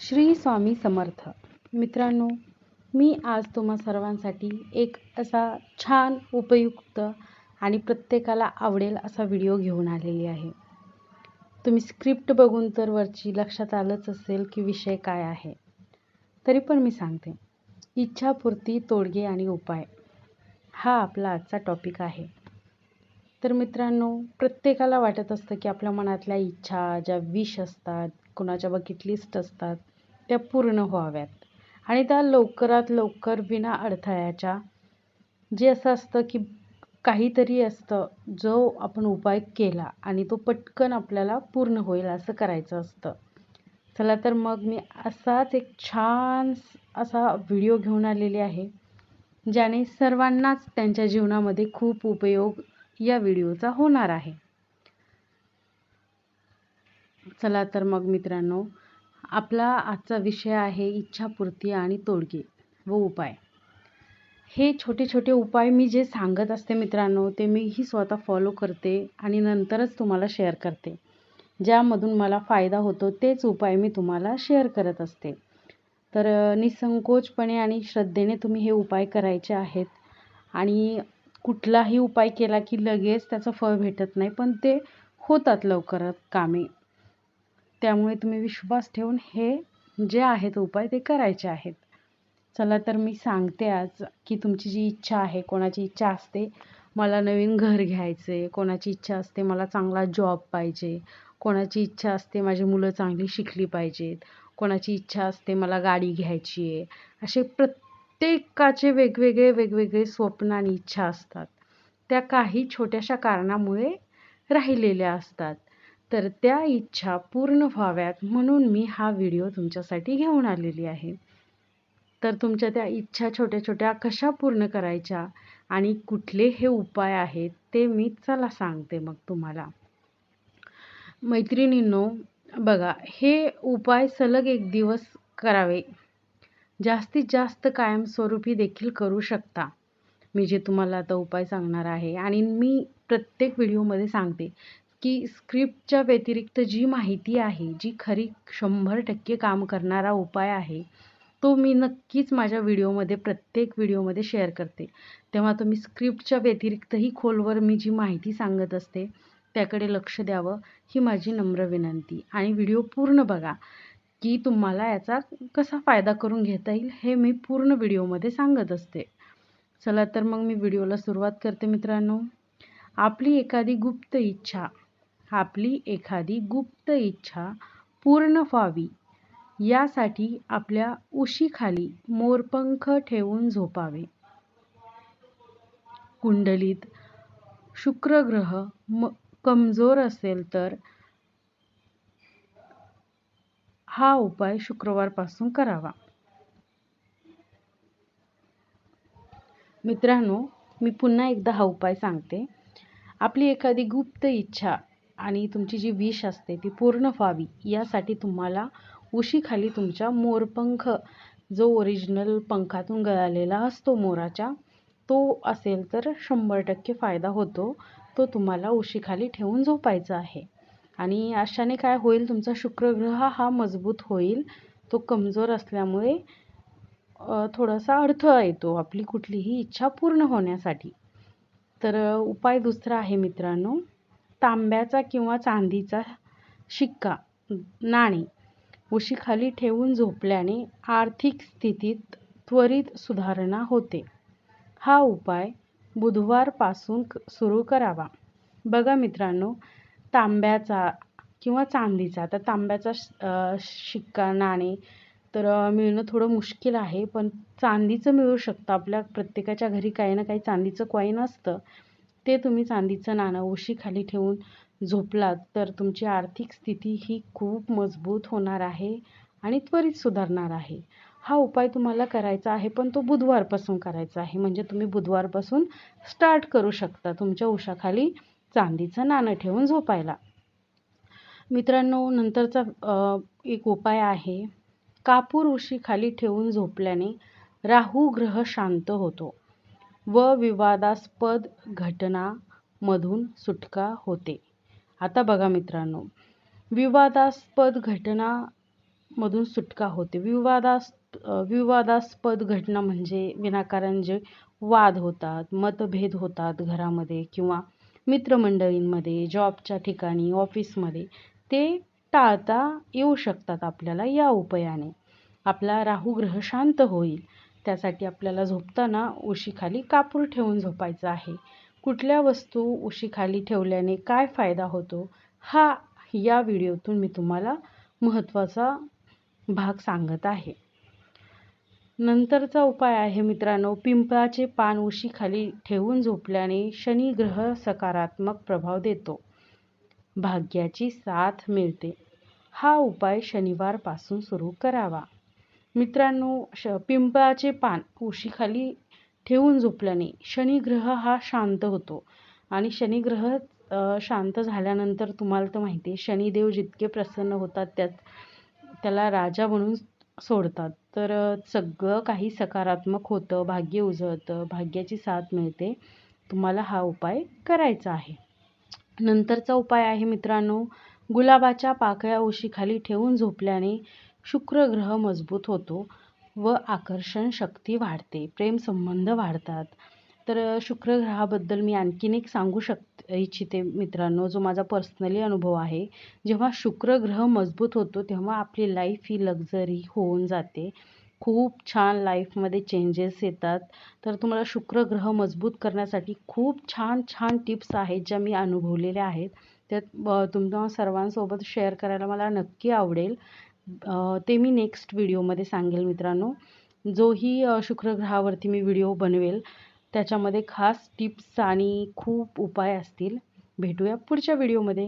श्री स्वामी समर्थ. मित्रांनो मी आज तुम्हा सर्वांसाठी एक असा छान उपयुक्त आणि प्रत्येकाला आवडेल असा व्हिडिओ घेऊन आलेली आहे. तुम्ही स्क्रिप्ट बघून तर वरची लक्षात आलंच असेल की विषय काय आहे. तरी पण मी सांगते. इच्छापूर्ती तोडगे आणि उपाय हा आपला आजचा टॉपिक आहे. तर मित्रांनो प्रत्येकाला वाटत असतं की आपल्या मनातल्या इच्छा ज्या विश असतात कुणाच्या बकेट लिस्ट असतात त्या पूर्ण व्हाव्यात. आणि त्या लवकरात लवकर विना अडथळ्याच्या जे असं असतं की काहीतरी असतं जो आपण उपाय केला आणि तो पटकन आपल्याला पूर्ण होईल असं करायचं असतं. चला तर मग मी असाच एक छान असा व्हिडिओ घेऊन आलेली आहे ज्याने सर्वांनाच त्यांच्या जीवनामध्ये खूप उपयोग या व्हिडिओचा होणार आहे. चला तर मग मित्रांनो आपला आजचा विषय आहे इच्छापूर्ती आणि तोडगे व उपाय. हे छोटे छोटे उपाय मी जे सांगत असते मित्रांनो ते मीही स्वतः फॉलो करते आणि नंतरच तुम्हाला शेअर करते. ज्यामधून मला फायदा होतो तेच उपाय मी तुम्हाला शेअर करत असते. तर निसंकोचपणे आणि श्रद्धेने तुम्ही हे उपाय करायचे आहेत. आणि कुठलाही उपाय केला की लगेच त्याचं फळ भेटत नाही पण ते होतात लवकरात कामे. त्यामुळे तुम्ही विश्वास ठेवून हे जे आहेत उपाय ते करायचे आहेत. चला तर मी सांगते आज की तुमची जी इच्छा आहे कोणाची इच्छा असते मला नवीन घर घ्यायचं आहे कोणाची इच्छा असते मला चांगला जॉब पाहिजे कोणाची इच्छा असते माझी मुलं चांगली शिकली पाहिजेत कोणाची इच्छा असते मला गाडी घ्यायची आहे असे प्रत्येकाचे वेगवेगळे वेगवेगळे स्वप्न आणि इच्छा असतात. त्या काही छोट्याशा कारणामुळे राहिलेल्या असतात. तर त्या इच्छा पूर्ण व्हाव्यात म्हणून मी हा व्हिडिओ तुमच्यासाठी घेऊन आलेली आहे. तर तुमच्या त्या इच्छा छोट्या छोट्या कशा पूर्ण करायच्या आणि कुठले हे उपाय आहेत ते मी चला सांगते मग तुम्हाला. मैत्रिणींनो बघा हे उपाय सलग एक दिवस करावे. जास्तीत जास्त कायमस्वरूपी देखील करू शकता. मी जे तुम्हाला आता उपाय सांगणार आहे आणि मी प्रत्येक व्हिडिओमध्ये सांगते की स्क्रिप्टच्या व्यतिरिक्त जी माहिती आहे जी खरी शंभर टक्के काम करणारा उपाय आहे तो मी नक्कीच माझ्या व्हिडिओमध्ये प्रत्येक व्हिडिओमध्ये शेअर करते. तेव्हा तुम्ही स्क्रिप्टच्या व्यतिरिक्तही खोलवर मी जी माहिती सांगत असते त्याकडे लक्ष द्यावं ही माझी नम्र विनंती. आणि व्हिडिओ पूर्ण बघा. की तुम्हाला याचा कसा फायदा करून घेता येईल हे मी पूर्ण व्हिडिओमध्ये सांगत असते. चला तर मग मी व्हिडिओला सुरुवात करते मित्रांनो. आपली एखादी गुप्त इच्छा आपली एखादी गुप्त इच्छा पूर्ण व्हावी यासाठी आपल्या उशीखाली मोरपंख ठेवून झोपावे. कुंडलीत शुक्रग्रह म कमजोर असेल तर हा उपाय शुक्रवारपासून करावा. मित्रांनो मी पुन्हा एकदा हा उपाय सांगते. आपली एखादी गुप्त इच्छा आणि तुमची जी विष असते ती पूर्ण व्हावी यासाठी तुम्हाला उशीखाली तुमच्या मोरपंख जो ओरिजिनल पंखातून गळालेला असतो मोराच्या तो असेल तर शंभर टक्के फायदा होतो. तो तुम्हाला उशीखाली ठेवून झोपायचा आहे. आणि अशाने काय होईल तुमचा शुक्रग्रह हा मजबूत होईल. तो कमजोर असल्यामुळे थोडासा अडथळा येतो आपली कुठलीही इच्छा पूर्ण होण्यासाठी. तर उपाय दुसरा आहे मित्रांनो तांब्याचा किंवा चांदीचा शिक्का नाणे. उशीखाली ठेवून झोपल्याने आर्थिक स्थितीत त्वरित सुधारणा होते. हा उपाय बुधवारपासून सुरू करावा. बघा मित्रांनो तांब्याचा किंवा चांदीचा. तर तांब्याचा शिक्का नाणे तर मिळणं थोडं मुश्किल आहे. पण चांदीचं मिळू शकतं. आपल्या प्रत्येकाच्या घरी काही ना काही चांदीचं कॉईन असतं. ते तुम्ही चांदीचं नाणं उशीखाली ठेवून झोपलात तर तुमची आर्थिक स्थिती ही खूप मजबूत होणार आहे आणि त्वरित सुधारणार आहे. हा उपाय तुम्हाला करायचा आहे पण तो बुधवारपासून करायचा आहे. म्हणजे तुम्ही बुधवारपासून स्टार्ट करू शकता. तुमच्या उशाखाली चांदीचं नाणं ठेवून झोपायला. मित्रांनो नंतरचा एक उपाय आहे. कापूर उशीखाली ठेवून झोपल्याने राहू ग्रह शांत होतो व विवादास्पद घटनामधून सुटका होते. आता बघा मित्रांनो विवादास्पद घटनामधून सुटका होते. विवादास विवादास्पद घटना म्हणजे विनाकारण जे वाद होतात मतभेद होतात घरामध्ये किंवा मित्रमंडळींमध्ये जॉबच्या ठिकाणी ऑफिसमध्ये ते टाळता येऊ शकतात आपल्याला या उपायाने. आपला राहू ग्रह शांत होईल. त्यासाठी आपल्याला झोपताना उशीखाली कापूर ठेवून झोपायचं आहे. कुठल्या वस्तू उशीखाली ठेवल्याने काय फायदा होतो? हा या व्हिडिओतून मी तुम्हाला महत्त्वाचा भाग सांगत आहे. नंतरचा उपाय आहे मित्रांनो पिंपळाचे पान उशीखाली ठेवून झोपल्याने शनी ग्रह सकारात्मक प्रभाव देतो. भाग्याची साथ मिळते. हा उपाय शनिवारपासून सुरू करावा. मित्रांनो श पिंपळाचे पान उशीखाली ठेवून झोपल्याने शनिग्रह हा शांत होतो. आणि शनिग्रह शांत झाल्यानंतर तुम्हाला तर माहिती आहे शनिदेव जितके प्रसन्न होतात त्यात त्याला राजा म्हणून सोडतात. तर सगळं काही सकारात्मक होतं भाग्य उजळतं भाग्याची साथ मिळते. तुम्हाला हा उपाय करायचा आहे. नंतरचा उपाय आहे मित्रांनो गुलाबाच्या पाकळ्या उशीखाली ठेवून झोपल्याने शुक्र ग्रह मजबूत होतो व आकर्षण शक्ती वाढते प्रेमसंबंध वाढतात. तर शुक्र ग्रहाबद्दल मी आणखीन एक सांगू शक इच्छिते मित्रांनो जो माझा पर्सनली अनुभव आहे. जेव्हा शुक्र ग्रह मजबूत होतो तेव्हा आपली लाईफ ही लक्झरी होऊन जाते. खूप छान लाईफमध्ये चेंजेस येतात. तर तुम्हाला शुक्र ग्रह मजबूत करण्यासाठी खूप छान छान टिप्स आहेत ज्या मी अनुभवलेल्या आहेत. त्यात तुमच्या सर्वांसोबत शेअर करायला मला नक्की आवडेल. ते मी नेक्स्ट व्हिडिओमध्ये सांगेल मित्रांनो. जोही शुक्र ग्रहावरती मी व्हिडिओ बनवेल. त्याच्यामध्ये खास टिप्स आणि खूप उपाय असतील. भेटूया पुढच्या व्हिडिओमध्ये